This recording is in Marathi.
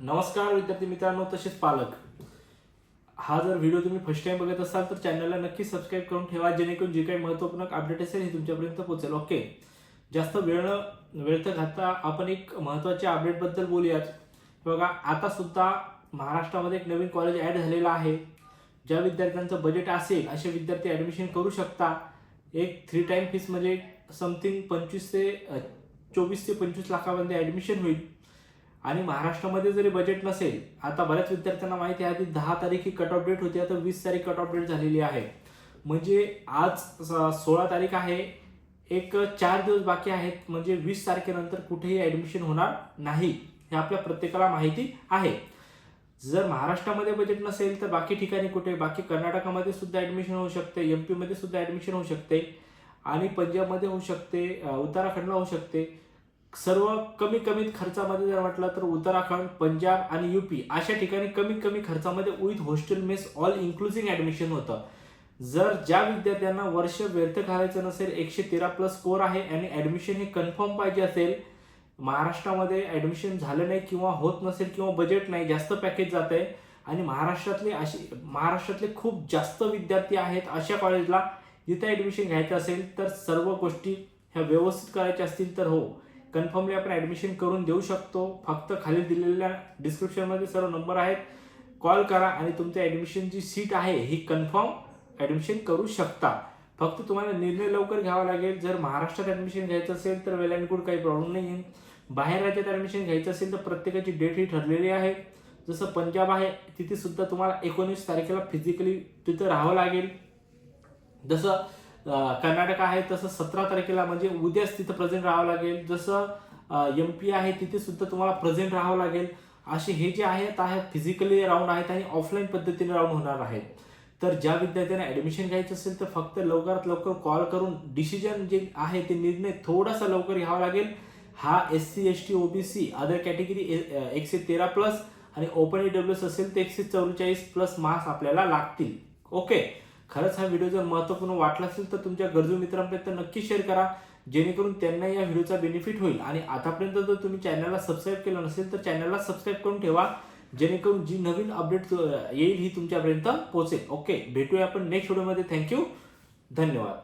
नमस्कार विद्यार्थी मित्रांनो तसेच पालक. हा जर व्हिडिओ तुम्ही फर्स्ट टाइम बघत असाल तर चॅनलला नक्की सबस्क्राईब करून ठेवा जेणेकरून जे काही महत्त्वपूर्ण अपडेट असेल हे तुमच्यापर्यंत पोहोचेल ओके जास्त वेळ न वेळ तर घालता आपण एक महत्त्वाच्या अपडेटबद्दल बोलूयात. बघा आता सुद्धा महाराष्ट्रामध्ये एक नवीन कॉलेज ॲड झालेलं आहे. ज्या विद्यार्थ्यांचं बजेट असेल असे विद्यार्थी ॲडमिशन करू शकता. एक थ्री टाईम फीस म्हणजे समथिंग पंचवीस ते चोवीस ते पंचवीस लाखामध्ये ॲडमिशन होईल. आणि महाराष्ट्रामध्ये जरी बजेट नसेल आता बऱ्याच विद्यार्थ्यांना माहिती आहे आधी दहा तारीख ही कट ऑफ डेट होती आता वीस तारीख कट ऑफ डेट झालेली आहे. म्हणजे आज स- सोळा तारीख आहे एक चार दिवस बाकी आहेत म्हणजे वीस तारखेनंतर कुठेही ॲडमिशन होणार नाही हे आपल्या प्रत्येकाला माहिती आहे. जर महाराष्ट्रामध्ये बजेट नसेल तर बाकी ठिकाणी कुठे? बाकी कर्नाटकामध्ये सुद्धा ॲडमिशन होऊ शकते एम पीमध्ये सुद्धा ॲडमिशन होऊ शकते आणि पंजाबमध्ये होऊ शकते उत्तराखंडला होऊ शकते. सर्व कमी कमीत खर्चामध्ये जर म्हटलं तर उत्तराखंड पंजाब आणि युपी अशा ठिकाणी कमीत कमी खर्चामध्ये with hostel mess all including admission होतं. जर ज्या विद्यार्थ्यांना वर्ष व्यर्थ घालायचं नसेल एकशे तेरा प्लस स्कोर आहे आणि ॲडमिशन हे कन्फर्म पाहिजे असेल महाराष्ट्रामध्ये ॲडमिशन झालं नाही किंवा होत नसेल किंवा बजेट नाही जास्त पॅकेज जात आहे आणि महाराष्ट्रातले असे महाराष्ट्रातले खूप जास्त विद्यार्थी आहेत अशा कॉलेजला जिथे ॲडमिशन घ्यायचं असेल तर सर्व गोष्टी ह्या व्यवस्थित करायच्या असतील तर हो. कन्फर्मली आपण ॲडमिशन करून देऊ शकतो. फक्त खाली दिलेल्या डिस्क्रिप्शनमध्ये सर्व नंबर आहेत. कॉल करा आणि तुमच्या ॲडमिशन जी सीट आहे ही कन्फर्म ॲडमिशन करू शकता. फक्त तुम्हाला निर्णय लवकर घ्यावा लागेल. जर महाराष्ट्रात ॲडमिशन घ्यायचं असेल तर वेल अँड गुड काही प्रॉब्लेम नाही आहे बाहेर राज्यात ॲडमिशन घ्यायचं असेल तर प्रत्येकाची डेट ही ठरलेली आहे. जसं पंजाब आहे तिथे सुद्धा तुम्हाला एकोणीस तारखेला फिजिकली तिथं राहावं लागेल. जसं कर्नाटक आहे तसं सतरा तारखेला म्हणजे उद्याच तिथं प्रेझेंट राहावं लागेल. जसं एम पी आहे तिथे सुद्धा तुम्हाला प्रेझेंट राहावं लागेल. असे हे जे आहेत आहेत फिजिकली राऊंड आहेत आणि ऑफलाईन पद्धतीने राऊंड होणार आहेत. तर ज्या विद्यार्थ्यांना ॲडमिशन घ्यायचं असेल तर फक्त लवकरात लवकर कॉल करून डिसिजन जे आहे ते निर्णय थोडासा लवकर घ्यावा लागेल. हा S C S T OBC other category एकशे तेरा प्लस आणि ओपन ई डब्ल्यू एस असेल तर एकशे चौवेचाळीस प्लस मार्क्स आपल्याला लागतील. ओके खरंच हा व्हिडिओ जर महत्त्वपूर्ण वाटला असेल तर तुमच्या गरजू मित्रांपर्यंत नक्की शेअर करा. जेणेकरून त्यांना या व्हिडिओचा बेनिफिट होईल. आणि आतापर्यंत जर तुम्ही चॅनलला सबस्क्राईब केलं नसेल तर चॅनलला सबस्क्राईब करून ठेवा. जेणेकरून जी नवीन अपडेट येईल ही तुमच्यापर्यंत पोहोचेल. ओके भेटूया आपण नेक्स्ट व्हिडिओमध्ये थँक्यू धन्यवाद.